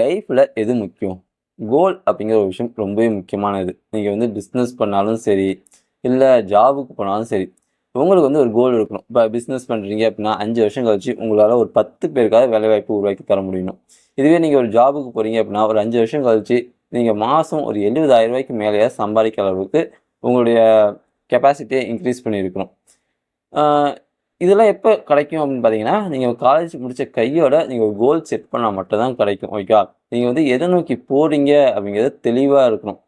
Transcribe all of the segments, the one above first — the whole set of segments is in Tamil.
லைஃப்பில் எது முக்கியம்? கோல் அப்படிங்கிற ஒரு விஷயம் ரொம்பவே முக்கியமானது. நீங்கள் வந்து பிஸ்னஸ் பண்ணாலும் சரி இல்லை ஜாபுக்கு போனாலும் சரி உங்களுக்கு வந்து ஒரு கோல் இருக்கணும். இப்போ பிஸ்னஸ் பண்ணுறீங்க அப்படின்னா அஞ்சு வருஷம் கழிச்சு உங்களால் ஒரு பத்து பேருக்காக வேலைவாய்ப்பு உருவாக்கி தர முடியணும். இதுவே நீங்கள் ஒரு ஜாபுக்கு போகிறீங்க அப்படின்னா ஒரு அஞ்சு வருஷம் கழிச்சு நீங்கள் மாதம் ஒரு எழுபதாயிரம் ரூபாய்க்கு மேலேயே சம்பாதிக்கிற அளவுக்கு உங்களுடைய கெப்பாசிட்டியை இன்க்ரீஸ் பண்ணியிருக்கணும். இதெல்லாம் எப்போ கிடைக்கும் அப்படின்னு பார்த்தீங்கன்னா நீங்கள் காலேஜ் முடித்த கையோட நீங்கள் ஒரு கோல் செட் பண்ணால் மட்டும்தான் கிடைக்கும் ஓகேவா நீங்கள் வந்து எதை நோக்கி போகிறீங்க அப்படிங்கிறது தெளிவாக இருக்கணும்.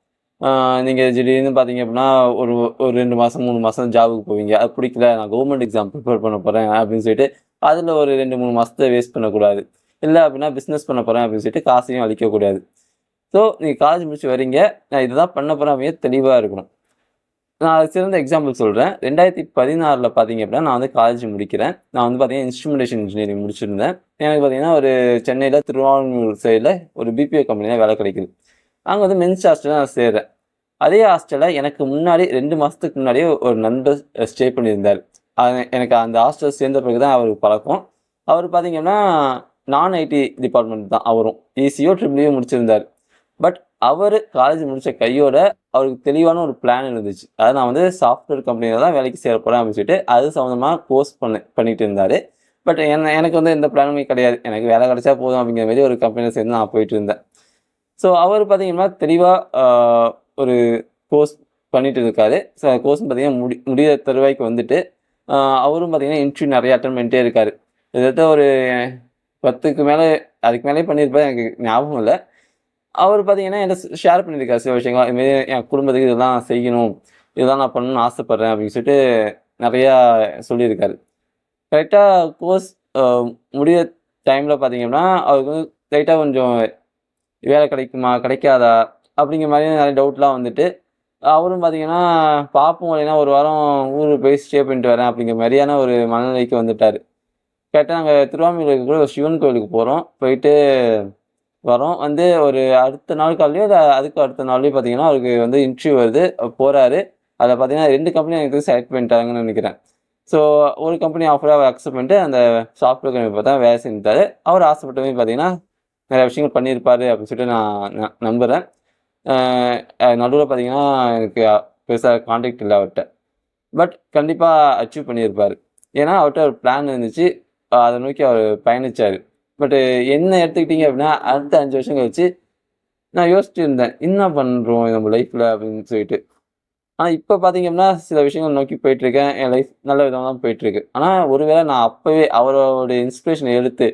நீங்கள் திடீர்னு பார்த்தீங்க அப்படின்னா ஒரு ஒரு ரெண்டு மாதம் மூணு மாதம் ஜாபுக்கு போவீங்க. அது பிடிக்கல நான் கவர்மெண்ட் எக்ஸாம் ப்ரிப்பேர் பண்ண போகிறேன் அப்படின்னு சொல்லிட்டு அதில் ஒரு ரெண்டு மூணு மாதத்தை வேஸ்ட் பண்ணக்கூடாது. இல்லை அப்படின்னா பிஸ்னஸ் பண்ண போகிறேன் அப்படின்னு சொல்லிட்டு காசையும் அழிக்கக்கூடாது. ஸோ நீங்கள் காலேஜ் முடிச்சு வரீங்க நான் இதுதான் பண்ண போகிறேன் அப்படின்னு தெளிவாக இருக்கணும். நான் அது சிறந்த எக்ஸாம்பிள் சொல்கிறேன் ரெண்டாயிரத்தி பதினாறில் பார்த்தீங்க அப்படின்னா நான் வந்து காலேஜ் முடிக்கிறேன். நான் வந்து பார்த்தீங்கன்னா இன்ஸ்ட்ருமெண்டேஷன் இன்ஜினியரிங் முடிச்சிருந்தேன். எனக்கு பார்த்தீங்கன்னா ஒரு சென்னையில் திருவாரூர் சைடில் ஒரு பிபிஓ கம்பெனியில் வேலை கிடைக்குது. அங்கே வந்து மென்ஸ் ஹாஸ்டலில் நான் சேர்றேன் அதே ஹாஸ்டலில் எனக்கு முன்னாடி ரெண்டு மாதத்துக்கு முன்னாடியே ஒரு நண்பர் ஸ்டே பண்ணியிருந்தார். எனக்கு அந்த ஹாஸ்டல் சேர்ந்த பிறகு தான் அவருக்கு பழக்கம். அவர் பார்த்தீங்கன்னா நான் ஐடி டிபார்ட்மெண்ட் தான். அவரும். ஈஸியோ e ட்ரிபிள்யூ முடிச்சிருந்தார். பட் அவர் காலேஜ் முடித்த கையோட அவருக்கு தெளிவான ஒரு பிளான் இருந்துச்சு. அதாவது நான் வந்து சாஃப்ட்வேர் கம்பெனியில் தான் வேலைக்கு சேர போகிறேன் அப்படின்னு சொல்லிட்டு அது சம்மந்தமாக கோர்ஸ் பண்ண பண்ணிட்டு இருந்தார். பட் என்ன எனக்கு வந்து எந்த பிளானுமே கிடையாது. எனக்கு வேலை கிடைச்சா போதும் அப்படிங்கிற மாதிரி ஒரு கம்பெனியில் சேர்ந்து நான் போயிட்டு இருந்தேன். ஸோ அவர் பார்த்தீங்கன்னா தெளிவாக ஒரு கோர்ஸ் பண்ணிட்டு இருக்காரு. ஸோ கோர்ஸ் பார்த்தீங்கன்னா முடி முடிய தருவாய்க்கு வந்துட்டு அவரும் பார்த்தீங்கன்னா இன்டர்வியூ நிறைய அட்டன் பண்ணிட்டே இருக்காரு. கிட்டத்தட்ட ஒரு பத்துக்கு மேலே அதுக்கு மேலே பண்ணியிருப்பது எனக்கு ஞாபகம் இல்லை. அவர் பார்த்தீங்கன்னா என்ன ஷேர் பண்ணியிருக்காரு சில விஷயங்கள் இதுமாரி என் குடும்பத்துக்கு இதெல்லாம் செய்யணும் இதெல்லாம் நான் பண்ணணும்னு ஆசைப்பட்றேன் அப்படின்னு சொல்லிட்டு நிறையா சொல்லியிருக்காரு. கரெக்டாக கோர்ஸ் முடிய டைமில் பார்த்தீங்கன்னா அவருக்கு வந்து லைட்டாக கொஞ்சம் வேலை கிடைக்குமா கிடைக்காதா அப்படிங்கிற மாதிரி நிறைய டவுட்லாம் வந்துட்டு அவரும் பார்த்தீங்கன்னா பார்ப்போம் இல்லைன்னா ஒரு வாரம் ஊருக்கு போய் ஸ்டே பண்ணிட்டு வரேன் அப்படிங்கிற மாதிரியான ஒரு மனநிலைக்கு வந்துட்டார். கரெக்டாக நாங்கள் திருவாரூருக்கு கூட ஒரு சிவன் கோயிலுக்கு போகிறோம் போயிட்டு வரோம். வந்து ஒரு அடுத்த நாள் காலையோ இல்லை அதுக்கு அடுத்த நாள்லேயோ பார்த்தீங்கன்னா அவருக்கு வந்து இன்டர்வியூ வருது. போகிறாரு அதில் பார்த்தீங்கன்னா ரெண்டு கம்பெனி எனக்கு செலக்ட் பண்ணிட்டாங்கன்னு நினைக்கிறேன். ஸோ ஒரு கம்பெனி ஆஃபராக அவர் அக்செப்ட் பண்ணிட்டு அந்த சாஃப்ட்வேர் கம்பெனி பார்த்தா வேலை செஞ்சுட்டாரு. அவர் ஆசைப்பட்டவே பார்த்தீங்கன்னா நிறைய விஷயங்கள் பண்ணியிருப்பார் அப்படின்னு சொல்லிட்டு நான் ந- நம்புகிறேன் நடுவில் பார்த்தீங்கன்னா எனக்கு பெருசாக காண்டாக்ட் இல்லை அவர்கிட்ட பட் கண்டிப்பாக அச்சீவ் பண்ணியிருப்பார். ஏன்னா அவர்கிட்ட ஒரு பிளான் இருந்துச்சு. அதை நோக்கி அவர் பயணிச்சார். பட்டு uh, என்ன எடுத்துக்கிட்டீங்க அப்படின்னா அடுத்த அஞ்சு வருஷம் கழிச்சு நான் யோசிச்சுட்டு இருந்தேன் என்ன பண்ணுறோம் நம்ம லைஃப்பில் அப்படின்னு சொல்லிட்டு. ஆனால் இப்போ பார்த்தீங்கன்னா சில விஷயங்கள் நோக்கி போயிட்டுருக்கேன். என் லைஃப் நல்ல விதமாக தான் போயிட்டுருக்கு. ஆனால் ஒருவேளை நான் அப்போவே அவரோட இன்ஸ்பிரேஷனை எடுத்து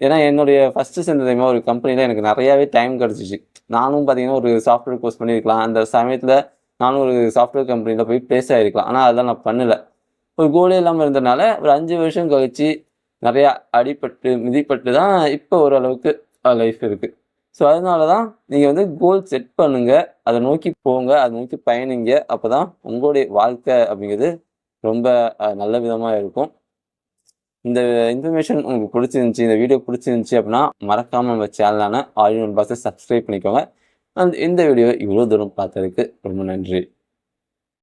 ஏன்னா என்னுடைய ஃபஸ்ட்டு சேர்ந்ததுமே ஒரு கம்பெனியில் எனக்கு நிறையாவே டைம் கிடச்சிச்சு. நானும் பார்த்தீங்கன்னா ஒரு சாஃப்ட்வேர் கோர்ஸ் பண்ணியிருக்கலாம். அந்த சமயத்தில் நானும் ஒரு சாஃப்ட்வேர் கம்பெனியில் போய் ப்ளேஸ் ஆகிருக்கலாம் ஆனால் அதெல்லாம் நான் பண்ணலை. ஒரு கோலே இல்லாமல் இருந்தனால ஒரு அஞ்சு வருஷம் கழிச்சு நிறையா அடிபட்டு மிதிப்பட்டு தான் இப்போ ஓரளவுக்கு லைஃப் இருக்குது ஸோ அதனால தான் நீங்கள் வந்து கோல் செட் பண்ணுங்கள் அதை நோக்கி போங்க. அதை நோக்கி பயணிங்க. அப்போ தான் உங்களுடைய வாழ்க்கை அப்படிங்கிறது ரொம்ப நல்ல விதமாக இருக்கும். இந்த இன்ஃபர்மேஷன் உங்களுக்கு பிடிச்சிருந்துச்சி இந்த வீடியோ பிடிச்சிருந்துச்சி அப்படின்னா மறக்காமல் நம்ம சேனலான ஆடியோ இன் பாக்ஸை சப்ஸ்கிரைப் பண்ணிக்கோங்க. அண்ட் இந்த வீடியோ இவ்வளோ தூரம் பார்த்ததுக்கு ரொம்ப நன்றி.